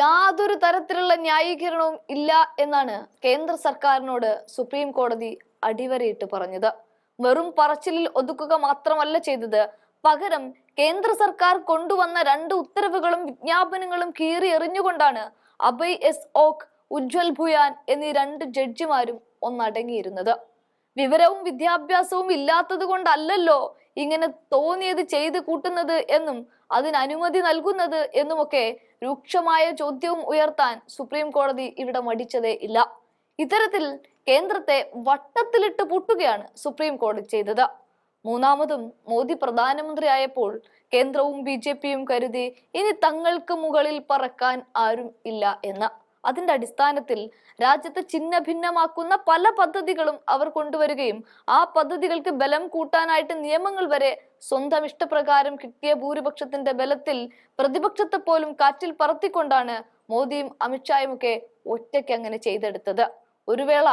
യാതൊരു തരത്തിലുള്ള ന്യായീകരണവും ഇല്ല എന്നാണ് കേന്ദ്ര സർക്കാരിനോട് സുപ്രീം കോടതി അടിവരയിട്ട് പറഞ്ഞത്. വെറും പറച്ചിലിൽ ഒതുക്കുക മാത്രമല്ല ചെയ്തത്. പകരം കേന്ദ്ര സർക്കാർ കൊണ്ടുവന്ന രണ്ട് ഉത്തരവുകളും വിജ്ഞാപനങ്ങളും കീറി എറിഞ്ഞുകൊണ്ടാണ് അഭയ് എസ് ഓക് ഉജ്വൽ ഭുയാൻ എന്നീ രണ്ട് ജഡ്ജിമാരും ഒന്നടങ്ങിയിരുന്നത്. വിവരവും വിദ്യാഭ്യാസവും ഇല്ലാത്തത് കൊണ്ടല്ലല്ലോ ഇങ്ങനെ തോന്നിയത് ചെയ്ത് കൂട്ടുന്നത് എന്നും അതിന് അനുമതി നൽകുന്നത് എന്നുമൊക്കെ രൂക്ഷമായ ചോദ്യവും ഉയർത്താൻ സുപ്രീം കോടതി ഇവിടെ മടിച്ചതേ ഇല്ല. ഇത്തരത്തിൽ കേന്ദ്രത്തെ വട്ടത്തിലിട്ട് പൂട്ടുകയാണ് സുപ്രീം കോടതി ചെയ്തത്. മൂന്നാമതും മോദി പ്രധാനമന്ത്രി ആയപ്പോൾ കേന്ദ്രവും ബി കരുതി ഇനി തങ്ങൾക്ക് മുകളിൽ പറക്കാൻ ആരും ഇല്ല എന്ന്. അതിന്റെ അടിസ്ഥാനത്തിൽ രാജ്യത്തെ ചിന്ന ഭിന്നമാക്കുന്ന പല പദ്ധതികളും അവർ കൊണ്ടുവരികയും ആ പദ്ധതികൾക്ക് ബലം കൂട്ടാനായിട്ട് നിയമങ്ങൾ വരെ സ്വന്തം ഇഷ്ടപ്രകാരം കിട്ടിയ ഭൂരിപക്ഷത്തിന്റെ ബലത്തിൽ പ്രതിപക്ഷത്തെ പോലും കാറ്റിൽ പറത്തിക്കൊണ്ടാണ് മോദിയും അമിത്ഷായും ഒക്കെ ഒറ്റയ്ക്ക് അങ്ങനെ ചെയ്തെടുത്തത്. ഒരു വേള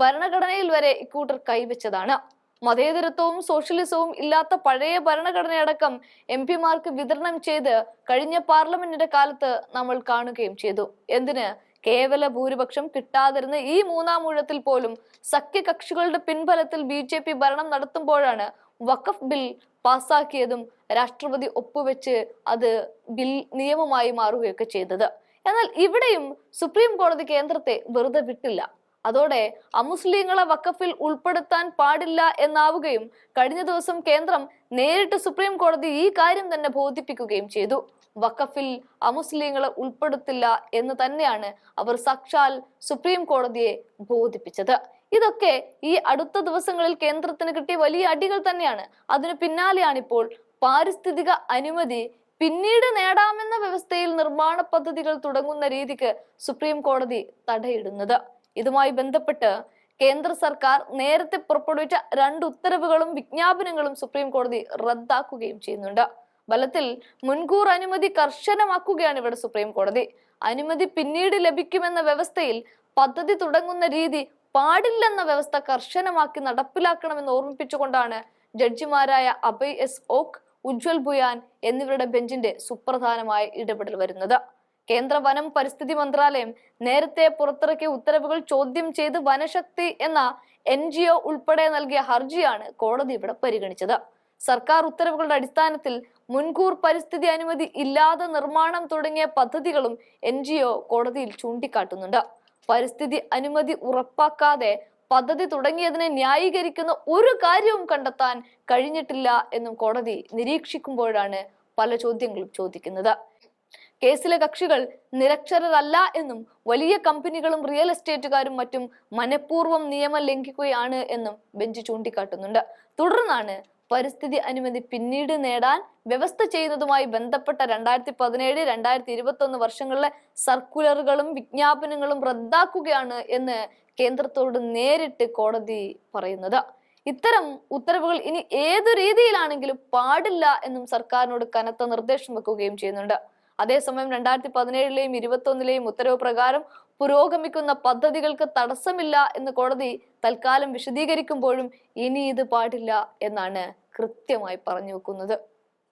ഭരണഘടനയിൽ വരെ ഇക്കൂട്ടർ കൈവച്ചതാണ്. മതേതരത്വവും സോഷ്യലിസവും ഇല്ലാത്ത പഴയ ഭരണഘടനയടക്കം എം പിമാർക്ക് വിതരണം ചെയ്ത് കഴിഞ്ഞ പാർലമെന്റിന്റെ കാലത്ത് നമ്മൾ കാണുകയും ചെയ്തു. എന്തിന്? കേവല ഭൂരിപക്ഷം കിട്ടാതിരുന്ന ഈ മൂന്നാം ഊഴത്തിൽ പോലും സഖ്യകക്ഷികളുടെ പിൻബലത്തിൽ ബി ജെ പി ഭരണം നടത്തുമ്പോഴാണ് വഖഫ് ബിൽ പാസാക്കിയതും രാഷ്ട്രപതി ഒപ്പുവെച്ച് അത് ബിൽ നിയമമായി മാറുകയൊക്കെ ചെയ്തത്. എന്നാൽ ഇവിടെയും സുപ്രീം കോടതി കേന്ദ്രത്തെ വെറുതെ വിട്ടില്ല. അതോടെ അമുസ്ലിങ്ങളെ വക്കഫിൽ ഉൾപ്പെടുത്താൻ പാടില്ല എന്നാവുകയും കഴിഞ്ഞ ദിവസം കേന്ദ്രം നേരിട്ട് സുപ്രീം കോടതി ഈ കാര്യം തന്നെ ബോധിപ്പിക്കുകയും ചെയ്തു. വക്കഫിൽ അമുസ്ലിങ്ങളെ ഉൾപ്പെടുത്തില്ല എന്ന് തന്നെയാണ് അവർ സാക്ഷാൽ സുപ്രീം കോടതിയെ ബോധിപ്പിച്ചത്. ഇതൊക്കെ ഈ അടുത്ത ദിവസങ്ങളിൽ കേന്ദ്രത്തിന് കിട്ടിയ വലിയ അടികൾ തന്നെയാണ്. അതിന് പിന്നാലെയാണിപ്പോൾ പാരിസ്ഥിതിക അനുമതി പിന്നീട് നേടാമെന്ന വ്യവസ്ഥയിൽ നിർമ്മാണ പദ്ധതികൾ തുടങ്ങുന്ന രീതിക്ക് സുപ്രീം കോടതി തടയിടുന്നത്. ഇതുമായി ബന്ധപ്പെട്ട് കേന്ദ്ര സർക്കാർ നേരത്തെ പുറപ്പെടുവിച്ച രണ്ട് ഉത്തരവുകളും വിജ്ഞാപനങ്ങളും സുപ്രീം കോടതി റദ്ദാക്കുകയും ചെയ്യുന്നുണ്ട്. ഫലത്തിൽ മുൻകൂർ അനുമതി കർശനമാക്കുകയാണ് ഇവിടെ സുപ്രീം കോടതി. അനുമതി പിന്നീട് ലഭിക്കുമെന്ന വ്യവസ്ഥയിൽ പദ്ധതി തുടങ്ങുന്ന രീതി പാടില്ലെന്ന വ്യവസ്ഥ കർശനമാക്കി നടപ്പിലാക്കണമെന്ന് ഓർമ്മിപ്പിച്ചുകൊണ്ടാണ് ജഡ്ജിമാരായ അഭയ് എസ് ഓക്ക് ഉജ്വൽ ഭുയാൻ എന്നിവരുടെ ബെഞ്ചിന്റെ സുപ്രധാനമായ ഇടപെടൽ വരുന്നത്. കേന്ദ്ര വനം പരിസ്ഥിതി മന്ത്രാലയം നേരത്തെ പുറത്തിറക്കിയ ഉത്തരവുകൾ ചോദ്യം ചെയ്ത് വനശക്തി എന്ന എൻ ജി ഒ ഉൾപ്പെടെ നൽകിയ ഹർജിയാണ് കോടതി ഇവിടെ പരിഗണിച്ചത്. സർക്കാർ ഉത്തരവുകളുടെ അടിസ്ഥാനത്തിൽ മുൻകൂർ പരിസ്ഥിതി അനുമതി ഇല്ലാതെ നിർമ്മാണം തുടങ്ങിയ പദ്ധതികളും എൻ ജി ഒ കോടതിയിൽ ചൂണ്ടിക്കാട്ടുന്നുണ്ട്. പരിസ്ഥിതി അനുമതി ഉറപ്പാക്കാതെ പദ്ധതി തുടങ്ങിയതിനെ ന്യായീകരിക്കുന്ന ഒരു കാര്യവും കണ്ടെത്താൻ കഴിഞ്ഞിട്ടില്ല എന്നും കോടതി നിരീക്ഷിക്കുമ്പോഴാണ് പല ചോദ്യങ്ങളും ചോദിക്കുന്നത്. കേസിലെ കക്ഷികൾ നിരക്ഷരരല്ല എന്നും വലിയ കമ്പനികളും റിയൽ എസ്റ്റേറ്റുകാരും മറ്റും മനഃപൂർവം നിയമം ലംഘിക്കുകയാണ് എന്നും ബെഞ്ച് ചൂണ്ടിക്കാട്ടുന്നുണ്ട്. തുടർന്നാണ് പരിസ്ഥിതി അനുമതി പിന്നീട് നേടാൻ വ്യവസ്ഥ ചെയ്യുന്നതുമായി ബന്ധപ്പെട്ട രണ്ടായിരത്തി പതിനേഴ് രണ്ടായിരത്തി ഇരുപത്തി ഒന്ന് വർഷങ്ങളിലെ സർക്കുലറുകളും വിജ്ഞാപനങ്ങളും റദ്ദാക്കുകയാണ് എന്ന് കേന്ദ്രത്തോട് നേരിട്ട് കോടതി പറയുന്നത്. ഇത്തരം ഉത്തരവുകൾ ഇനി ഏതു രീതിയിലാണെങ്കിലും പാടില്ല എന്നും സർക്കാരിനോട് കനത്ത നിർദ്ദേശം വെക്കുകയും ചെയ്യുന്നുണ്ട്. അതേസമയം രണ്ടായിരത്തി പതിനേഴിലെയും ഇരുപത്തി ഒന്നിലെയും ഉത്തരവ് പ്രകാരം പുരോഗമിക്കുന്ന പദ്ധതികൾക്ക് തടസ്സമില്ല എന്ന് കോടതി തൽക്കാലം വിശദീകരിക്കുമ്പോഴും ഇനി ഇത് പാടില്ല എന്നാണ് കൃത്യമായി പറഞ്ഞു വെക്കുന്നത്